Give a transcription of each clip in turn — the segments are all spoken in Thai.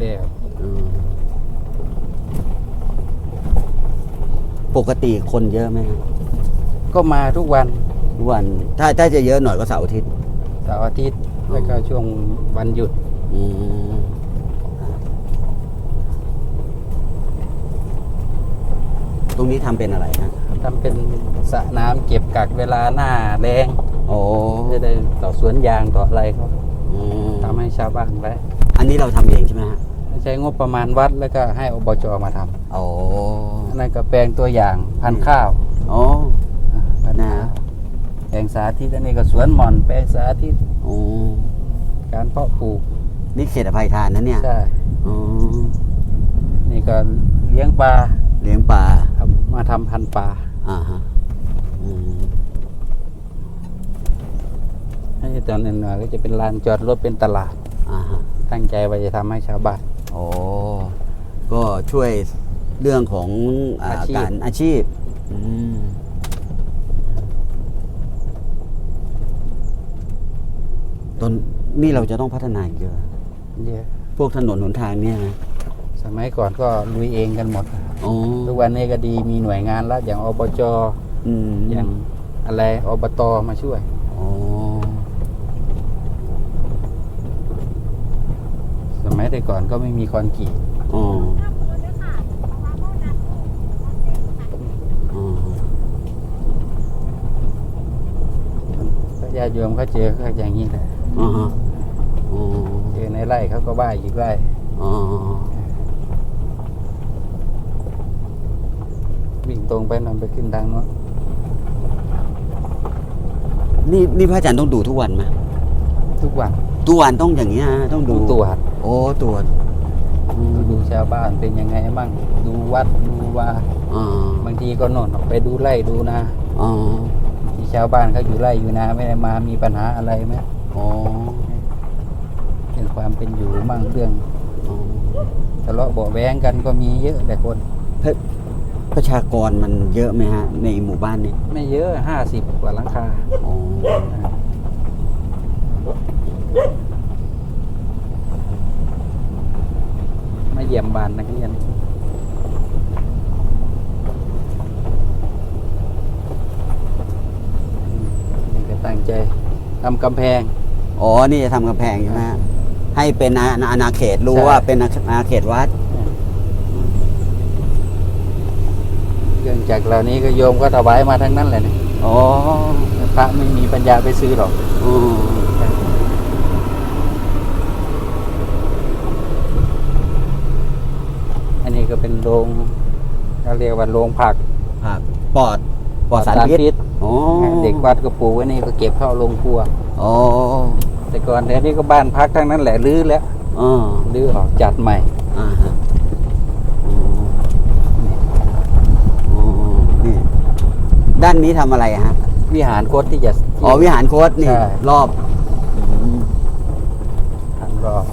แลครับอืมปกติคนเยอะไหมฮะก็มาทุกวันทุกวัน ถ้าถ้าจะเยอะหน่อยก็เสาร์อาทิตย์เสาร์อาทิตย์แล้วก็ช่วงวันหยุดอืมตรงนี้ทำเป็นอะไรฮะทำเป็นสระน้ำเก็บกักเวลาหน้าแรงโอ้จะได้ต่อสวนยางต่ออะไรเขาอืมทำให้ชาวบ้านไว้ อันนี้เราทำเองใช่ไหมฮะใช้งบประมาณวัดแล้วก็ให้อบจมาทำโอ้อันนั่นก็แปลงตัวอย่างพันธุ์ข้าวโอ้อ่าพันธุ์นะข้าวแปลงสาธิตอันนี้ก็สวนหม่อน แปลงสาธิตโอ้การเพาะปลูกนี่เขตอภัยทานนะเนี่ยใช่อ๋อนี่ก็เลี้ยงปลาเลี้ยงปลาครับมาทำพันธุ์ปลาอ่าฮะอืมให้ตอนนั้นก็จะเป็นลานจอดรถเป็นตลาดอ่าฮะ ตั้งใจว่าจะทำให้ชาวบ้านโอ้ก็ช่วยเรื่องของอาอาชีพ การอาชีพอืมตอนนี่เราจะต้องพัฒนาอีกเยอะ เยอะพวกถนนหนทางเนี่ยนะสมัยก่อนก็ลุยเองกันหมด อ๋อทุกวันนี้ก็ดีมีหน่วยงานรัฐอย่างอบจ อืมอย่างอะไรอบตมาช่วย อ๋อ ส มัยแต่ก่อนก็ไม่มีคอนกรีตอ๋อญาติโยมเขาเจอก็อย่างนี้แหละอ๋อฮะอ๋อเจอในไร่เขาก็บ้าอีกไร่อ๋อวิ่งตรงไปนำไปขึ้นทางโน้นนี่นี่พระอาจารย์ต้องดูทุกวันไหมทุกวัน ทุกวันต้องอย่างนี้ยฮะต้องดูดูตรวจโอ้ตรวจอืมดูชาวบ้านเป็นยังไงบ้างดูวัดดูว่าอ๋อบางทีก็โน่นออกไปดูไร่ดูนาอ๋อที่ชาวบ้านเขาอยู่ไร่อยู่นาไม่ได้มามีปัญหาอะไรไหมอ๋อเรื่องความเป็นอยู่มั่งเรื่องอ๋อทะเลาะเบาะแว้งกันก็มีเยอะแต่คนประชากรมันเยอะไหมฮะ ในหมู่บ้านนี้ ไม่เยอะห้าสิบกว่าหลังคาอ๋อ มาเยี่ยมบ้านนักเรียนนี่ก็ตั้งใจทำกำแพง อ๋อ นี่จะทำกำแพงใช่ไหมฮะให้เป็นอาอาณาเขตรู้ใช่ว่าเป็นอาอาณาเขตวัด เครื่องจักรเหล่านี้ก็โยมก็ถวายมาทั้งนั้นแหละเนี่ยอ๋อ พระไม่มีปัญญาไปซื้อหรอก อืม อันนี้ ก็เป็นโรงเขาเรียกว่าโรงผักครับปอดปอดสารพิษอ๋อเด็กวัดก็ปลูกไว้นี่ก็เก็บเข้าโรงครัวอ๋อแต่ก่อนเดี๋ยวนี้ก็บ้านพักทั้งนั้นแหละรื้อแล้วอ๋อรื้อออกจัดใหม่อ่าฮะอ๋ออ๋อนี่ด้านนี้ทำอะไรอะฮะ วิหารโคตที่จะอ๋อวิหารโค้ดนี่ใช่รอบอืมทางรอบ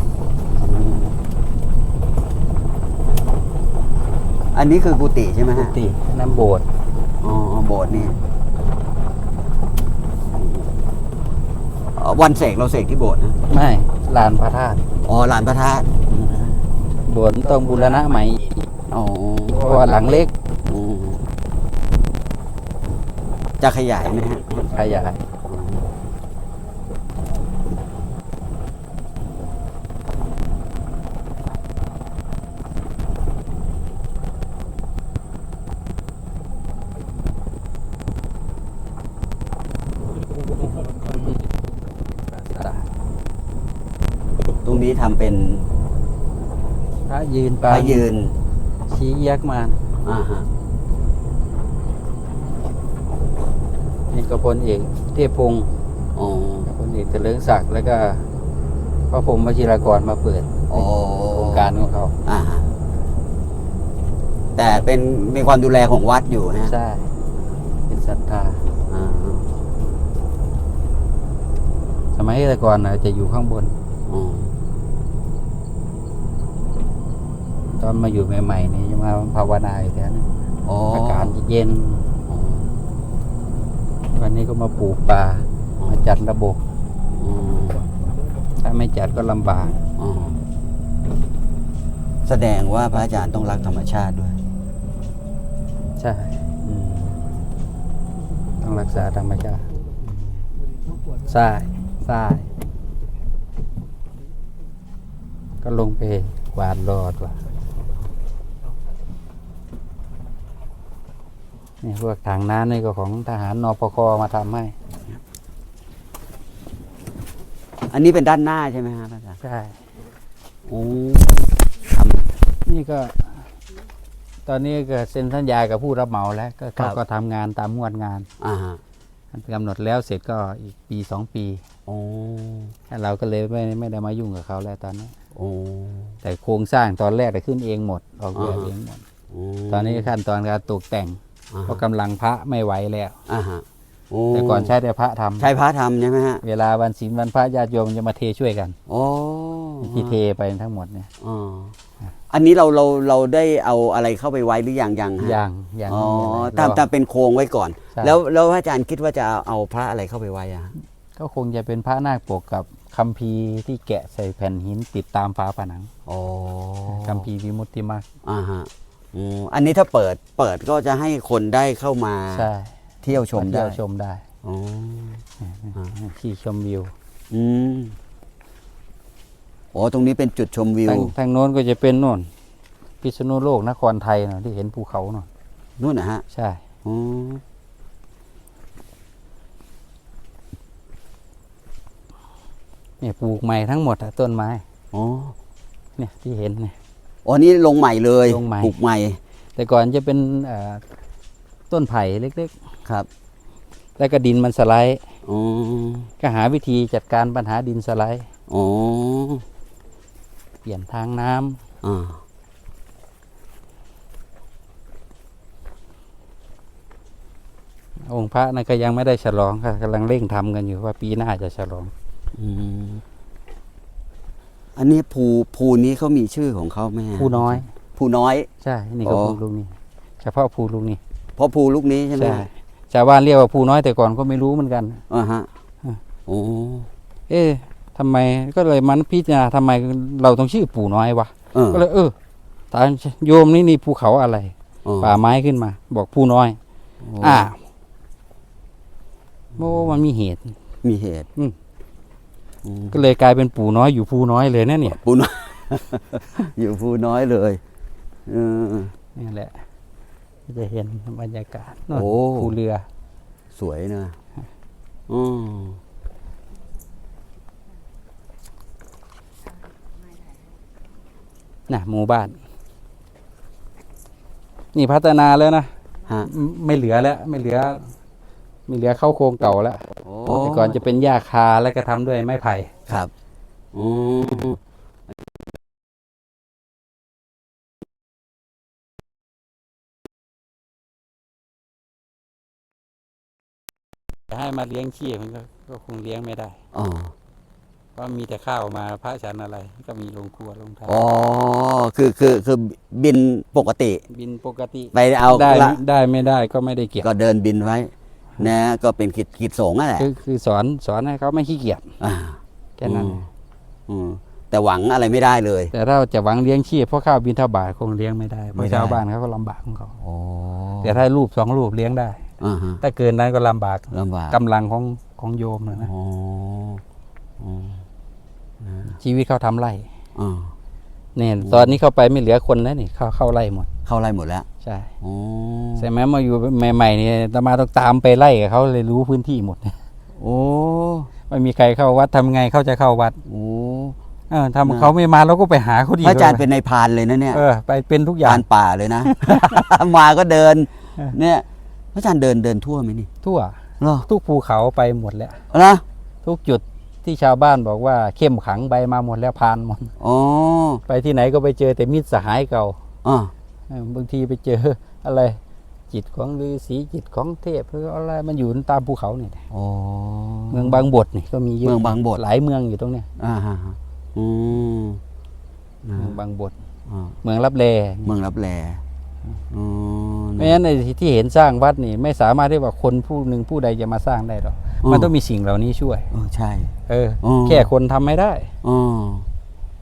อันนี้คือกุฏิใช่ไหมกุฮะฏิน้ำโบสถ์อ๋อโบสถ์นี่อ๋อวันเสกเราเสกที่โบสถ์นะไม่ลานพระธาตุอ๋อลานพระธาตุโบสถ์ต้องบูรณะใหม่อีกอ๋อเพราะว่าหลังเล็กอืมจะขยายไหมฮะขยาย ตรงนี้ทำเป็นพระยืนพปาระยืนชี้ยักษ์มารอ่าฮะนี่ก็พลเอกเทพพงศ์อ๋อพลเอกเถลิงศักดิ์แล้วก็พระพรหมวชิรากรมาเปิดอ๋อโครงการของเขาอ่าฮะแต่เป็นมีความดูแลของวัดอยู่นะใช่เป็นศรัทธา อ่าฮะสมัยแต่ก่อนน่ะจะอยู่ข้างบน อ๋อ ต อนมาอยู่ใหม่ๆนี่จะมาภาวนาอยู่แถวนั้นอ๋ออากาศเย็นอ๋อวันนี้ก็มาปลูกป่ามาจัดระบบอ๋อถ้าไม่จัดก็ลำบากอ๋อแสดงว่าพระอาจารย์ต้องรักธรรมชาติด้วย ใช่อืมต้องรักษาธรรมชาติใช่ใช่ก็ลงไปกวาดรอดว่ะ นี่พวกถังน้ำนี่ก็ของทหารนปคมาทำให้ อันนี้เป็นด้านหน้าใช่ไหมครับพระอาจารย์ใช่ โอ้นี่ก็ ตอนนี้ก็เซ็นสัญญากับผู้รับเหมาแล้ว ก็เขาก็ทำงานตามงวดงานอ่าฮะกำหนดแล้วเสร็จก็อีกปีสองปี โอ้เราก็เลยไม่ไม่ได้มายุ่งกับเขาแล้วตอนนี้ โอ้ แต่โครงสร้างตอนแรกได้ขึ้นเองหมด ออกแบบอ่าฮะ เองหมดโอ้ตอนนี้ขั้นตอนการตกแต่งอ่า เพราะฮะกำลังพระไม่ไหวแล้วอ่าฮะโอ้แต่ก่อนใช้แต่พระทำใช้พระทำใช่ไหมฮะเวลาวันศีลวันพระญาติโยมจะมาเทช่วยกันโอ้ที่เทไปทั้งหมดเนี่ยอ่าอันนี้เราเราเราได้เอาอะไรเข้าไปไว้หรือยังยังฮะอย่างอย่างอ๋อนี้เลยตามรอตามเป็นโครงไว้ก่อนใช่แล้วแล้วพระอาจารย์คิดว่าจะเอาพระอะไรเข้าไปไว้อะฮะก็คงจะเป็นพระนาคปกกับคัมภีร์ที่แกะใส่แผ่นหินติดตามฝาผนังโอ้คัมภีร์วิมุตติมรรคอ่าฮะ อืมอันนี้ถ้าเปิดเปิดก็จะให้คนได้เข้ามาใช่เที่ยวชมมาได้เที่ยวชมได้อ๋อที่ชมวิว อืมโอ้ตรงนี้เป็นจุดชมวิวทางทางโน้นก็จะเป็นโน่น พิษณุโลกนครไทยนะที่เห็นภูเขาน่นนู่นนะฮะ ใช่อ๋อเนี่ยปลูกใหม่ทั้งหมดอะต้นไม้อ๋อเนี่ยที่เห็นเนี่ย อ๋อนี่ลงใหม่เลยลงใหม่ ปลูกใหม่ แต่ก่อนจะเป็นเอ่อต้นไผ่เล็กครับๆ แล้วก็ดินมันสไลด์ อ๋อก็หาวิธีจัดการปัญหาดินสไลด์ อ๋อเปลี่ยนทางน้ำอ่าองค์พระนั่นก็ยังไม่ได้ฉลองค่ะกำลังเร่งทำกันอยู่ว่าปีหน้าจะฉลอง อืม อันนี้ภูภูนี้เขามีชื่อของเขาไหมฮะภูน้อย ภูน้อย ใช่ นี่ก็อ๋อ ภูลูกนี้เฉพาะภูลูกนี้เพราะภูลูกนี้ใช่ไหมใช่ชาวบ้านเรียกว่าภูน้อยแต่ก่อนก็ไม่รู้เหมือนกัน อ่าฮะอะ โอ้เอ๊ะทำไมก็เลยมันพิจารณาทำไมเราต้องชื่อปู่น้อยวะเออก็เลยเออตาโยมนี่นี่ภูเขาอะไร อ๋อป่าไม้ขึ้นมา บอกภูน้อยโอ้อ่าโอ้มันมีเหตุ มีเหตุ อืมอืม ก็เลยกลายเป็นปู่น้อยอยู่ภูน้อยเลยนะเนี่ยภูน้อย อยู่ภูน้อยเลยเออ นี่แหละจะเห็นบรรยากาศโน่นโอ้ ภูเรือ สวยนะอืมน่ะหมู่บ้าน นี่พัฒนาแล้วนะฮะ ไม่ไม่เหลือแล้ว ไม่เหลือไม่เหลือเข้าโครงเก่าแล้วโอ้แต่ก่อนจะเป็นหญ้าคาแล้วก็ทำด้วยไม้ไผ่ครับอืมจะให้มาเลี้ยงขี้มันก็ก็คงเลี้ยงไม่ได้อ๋อเพราะมีแต่ข้าวมาพระฉันอะไร ก็มีโรงครัวโรงทานอ๋อคือคือคือบินปกติ บินปกติ ไปเอาได้ละได้ไม่ได้ก็ไม่ได้เกี่ยวก็เดินบินไว้ นะก็เป็นกิจกิจสงฆ์นั่นแหละคือคือสอนสอนให้เขาไม่ขี้เกียจอ่าแค่นั้นอืมอืมแต่หวังอะไรไม่ได้เลย แต่ถ้าจะหวังเลี้ยงชีพเพราะข้าวบินทบาทคงเลี้ยงไม่ได้เพไม่ราะได้ชาวบ้านเขาก็ลำบากของเขาโอ้แต่ถ้ารูปสองรูปเลี้ยงได้อ่าฮะถ้าเกินนั้นก็ลำบากลำบากกำลังของของโยมนะนะอ๋ออ๋อชีวิตเขาทำไร่อ่าเนี่ยตอนนี้เข้าไปไม่เหลือคนแล้วนี่เข้าเข้าไร่หมด เข้าไล่หมดแล้วใช่อ๋อใช่ไหมมาอยู่ใหม่ๆเนี่ยตมาต้องตามไปไล่กับเขาเลยรู้พื้นที่หมดโอ้ไม่มีใครเข้าวัดทำไงเขาจะเข้าวัดโอ้เออถ้าเขาไม่มาเราก็ไปหาเขาดีพระอาจารย์เป็นในายพรานเลยนะเนี่ยเออไปเป็นทุกอย่าพางนป่าเลยนะ มาก็เดินเออเนี่ยพระอาจารย์เดินเดินทั่วไหมนี่ ทั่วเหรอทุกภูเขาไปหมดแล้วนะทุกจุดที่ชาวบ้านบอกว่าเข้มขังไปมาหมดแล้วพานหมดอ๋อไปที่ไหนก็ไปเจอแต่มิตรสหายเก่าอ่าเออ บางทีไปเจออะไร จิตของฤาษีจิตของเทพหรืออะไรมันอยู่ตามภูเขาเนี่ยอ๋อเมืองบางบทนี่ก็มีเยอะเมืองบางบทหลายเมืองอยู่ตรงเนี้ยอ่าฮะอืมนะเมืองบางบทอ่าเมืองรับแลเมืองรับแลอ๋อเพราะฉะนั้นไอ้ที่เห็นสร้างวัดนี่ไม่สามารถที่ว่าคนผู้หนึ่งผู้ใดจะมาสร้างได้หรอกมันต้องมีสิ่งเหล่านี้ช่วยเออใช่เออออ แค่คนทำไม่ได้อ๋อ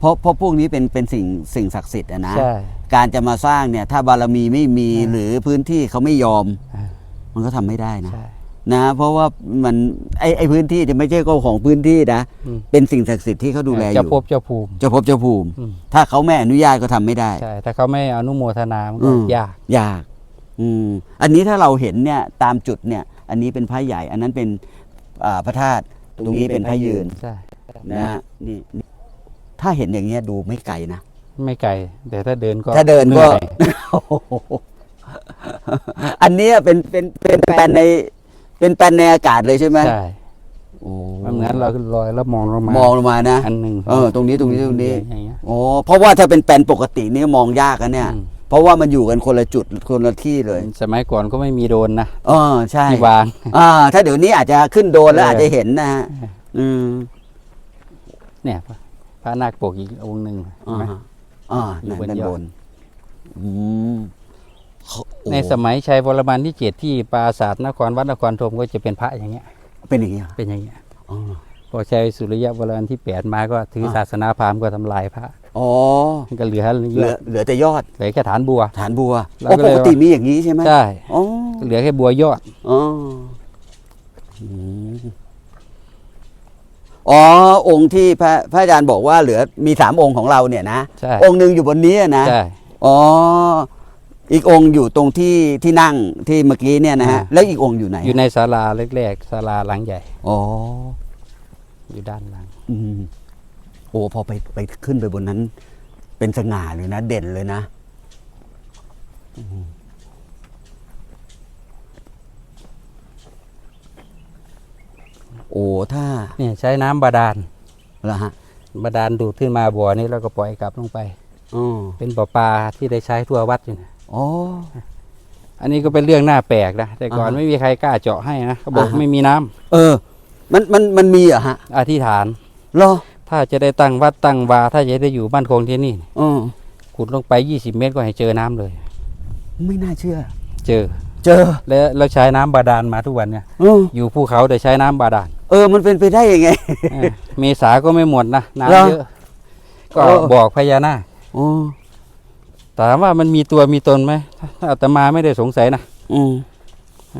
พเพราะเพราะพวกนี้เป็นเป็นสิ่งสิ่งศักดิ์สิทธิ์อะนะใช่ การจะมาสร้างเนี่ยถ้าบารมีไม่มีอ่าหรือพื้นที่เขาไม่ยอมอ่ามันก็ทำไม่ได้นะใช่นะ เพราะว่ามันไอไอพื้นที่จะไม่ใช่ก็ของพื้นที่นะอืมเป็นสิ่งศักดิ์สิทธิ์ที่เขาดูแลอเจ้ายู่ภพเจ้าภูมิเจ้าภพเจ้าภูมิอืมถ้าเขาไม่อนุญาตก็ทำไม่ได้ใช่ถ้าเขาไม่อนุโมทนามันอืก็มยากยาก อืมอันนี้ถ้าเราเห็นเนี่ยตามจุดเนี่ย อันนี้เป็นพระใหญ่ อันนั้นเป็นอ่าพระธาตุตรงนี้เป็นพระยืนใช่นะฮะนี่นี่ถ้าเห็นอย่างเงี้ยดูไม่ไกลนะ ไม่ไกล แต่ถ้าเดินก็ถ้าเดินก็ หอยอันเนี้ยเป็นเป็นเป็นแปลนใน เป็นแปลนในอากาศเลยใช่ไหมใช่โอ้มันเหมือนเราลอยแล้วมองลงมามองลงมานะ อันหนึ่งเออตรงนี้ตรงนี้ตรงนี้ อย่างเงี้ยโอ้เพราะว่าถ้าเป็นแปลนปกตินี่มองยากอะเนี่ย อืม เพราะว่ามันอยู่กันคนละจุดคนละที่เลยสมัยก่อนก็ไม่มีโดรนนะเออใช่ที่วาง อ่า ถ้าเดี๋ยวนี้อาจจะขึ้นโดรนแล้วเอออ อาจจะเห็นนะฮะอืมเนี่ยพระพระนาคปกอีกองค์หนึ่งเห็นอ่าไหม อ่าอยู่นั่นบนด้านยบอดนอืมเขาโอ้ในสมัยชัยวรมันที่เจ็ดที่ปราสาทนครวัดนครธมก็จะเป็นพระอย่างเงี้ย เป็นอย่างนี้เหรอเป็นอย่างเงี้ยอ๋อ พอชัยสุริยะวรมันที่แปดมาก็ถือศาสนาพราหมณ์ก็ทำลายพระอ๋อก็เหลือเหลือเหลือแต่ยอดเหลือแค่ฐานบัว ฐานบัวเราโอ้ก็ปเลย กติมีอย่างนี้ใช่ไหมใช่อ๋อเหลือแค่บัวยอด อ๋ออืม อ๋อองค์ที่พระพระอาจารย์บอกว่าเหลือมีสามองค์ของเราเนี่ยนะ ใช่ องค์หนึ่งอยู่บนนี้อะนะ ใช่ อ๋อ อีกองค์อยู่ตรงที่ที่นั่งที่เมื่อกี้เนี่ยนะฮะ อ่า แล้วอีกองค์อยู่ไหนอยู่ในศาลาแรกๆศาลาหลังใหญ่ อ๋อ อยู่ด้านหลัง อืมโอ้พอไปไปขึ้นไปบนนั้น เป็นสง่าเลยนะ เด่นเลยนะอืม โอ้ถ้าเนี่ยใช้น้ำบาดาลละฮะบาดาลดูดขึ้นมาบ่อนี้แล้วก็ปล่อยกลับลงไปอ๋อเป็นบ่อปลาที่ได้ใช้ทั่ววัดอยู่นะอ๋ออันนี้ก็เป็นเรื่องน่าแปลกนะแต่ก่อนอ่าฮะไม่มีใครกล้าเจาะให้นะเขาบอกอ่าฮะไม่มีน้ำเออ มันมันมันมีเหรอฮะ อธิษฐานเหรอถ้าจะได้ตั้งวัดตั้งวา ถ้าจะได้อยู่บ้านคงที่นี่อ๋อขุดลงไป20เมตรก็ให้เจอน้ำเลย ไม่น่าเชื่อ เจอ เจอแล้วเราใช้น้ำบาดาลมาทุกวันเนี่ย เอออยู่ภูเขาแต่ใช้น้ำบาดาลเออ มันเป็นไปได้ยังไง เออเมษาก็ไม่หมดนะเหรอน้ำเยอะ ก็เออ บอกพญานาคอ๋อถามว่ามันมีตัวมีตนไหมถ้าอาตมาไม่ได้สงสัยนะอืม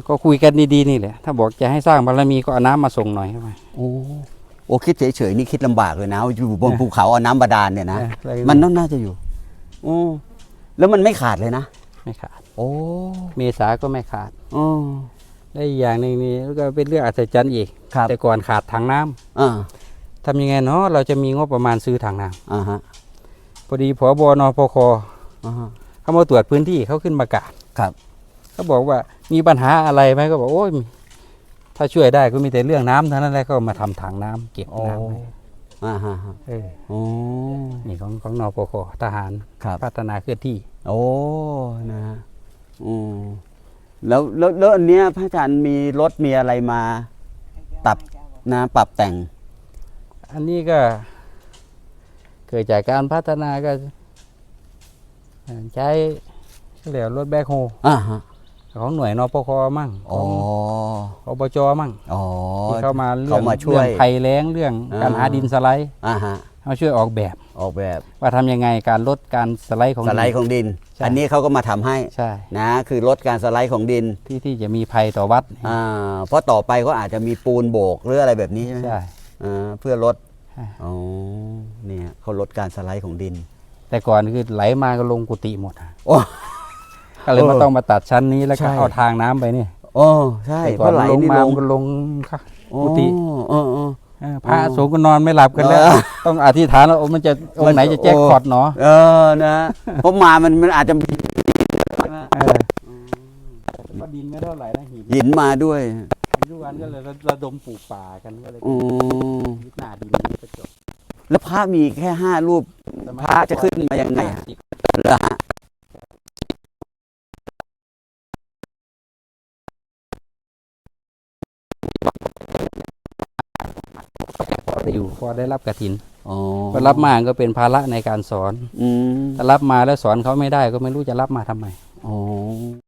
ก็คุยกันดีๆนี่แหละ ถ้าบอกจะให้สร้างบารมีก็เอาน้ำมาส่งหน่อยเข้าไปโอ้โอ้คิดเฉยๆนี่คิดลำบากเลยนะอยู่บนเออภูเขาเอาน้ำบาดาลเนี่ยนะเอออะไรมันน่าจะอยู่โอ้แล้วมันไม่ขาดเลยนะ ไม่ขาด โอ้เมษาก็ไม่ขาดอ๋อและอีกอย่างหนึ่งนี่ก็เป็นเรื่องอัศจรรย์อีก ครับแต่ก่อนขาดถังน้ำอ่าทำยังไงเนาะเราจะมีงบประมาณซื้อถังน้อ่าฮะำพอดีพบนพคอ่าฮะ เขามาตรวจพื้นที่เขาขึ้นประกาศครับ เขาบอกว่ามีปัญหาอะไรไหมก็บอกโอ้ยถ้าช่วยได้ก็มีแต่เรื่องน้ำเท่านั้นแหละก็มาทำถังน้ำเก็บโอ้น้ำไว้อ่าฮะฮะเออโอ้นี่ของของนปคทหารครับ พัฒนาเคลื่อนที่ โอ้นะฮะ อืมแล้วแล้วแล้วอันเนี้ยพระอาจารย์มีรถมีอะไรมา ปรับ นะปรับแต่ง อันนี้ก็ เกิดจากการพัฒนาก็เอ่อใช้เรียกรถแบคโฮอ่าฮะของหน่วยนปคมั่งขอ๋อองอบจมั่งอ๋อ ที่เข้ามาเรื่เขาองมาช่วยเรื่องภัยแล้งเรื่องการอ่า หาดินสไลด์อ่าฮะ มาช่วยออกแบบ ออกแบบว่าทำยังไงการลดการสไลด์ของสไลด์ดินของดินใช่อันนี้เขาก็มาทำให้ใช่นะคือลดการสไลด์ของดินที่ที่จะมีภัยต่อวัดอ่าเพราะต่อไปก็อาจจะมีปูนโบกหรืออะไรแบบนี้ใช่ไหมใช่อ่าเพื่อลดใช่อ๋อเนี่ยเขาลดการสไลด์ของดิน แต่ก่อนคือไหลมาก็ลงกุฏิหมดอะโอ้ก็เลยเออมาต้องมาตัดชั้นนี้แล้วก็ใช่เอาทางน้ำไปนี่โอ้ใช่แต่เพก่อนราะไหลลงนี่มาลงมันก็ลงค่ะกุฏิโอ้เออเออเออ พระสงฆ์ก็นอนไม่หลับกันแล้วเออต้องอธิษฐานแล้วโอ้มันจะองค์ไหนจะแจ็คพอตเนาะเออนะเพราะมามันมันอาจจะมีเออก็ดินไม่เท่าไหร่นะหินหินมาด้วยทุกวันก็เลยระดมปลูกป่ากันก็เลยอืมยึดหน้าดินก็จบแล้วพระมีแค่ห้ารูปพระจะขึ้นมายังไงอะเหรอฮะ อยู่พอได้รับกระถินอ๋อพอรับมาก็เป็นภาระในการสอนอืมถ้ารับมาแล้วสอนเขาไม่ได้ก็ไม่รู้จะรับมาทำไมอ๋อ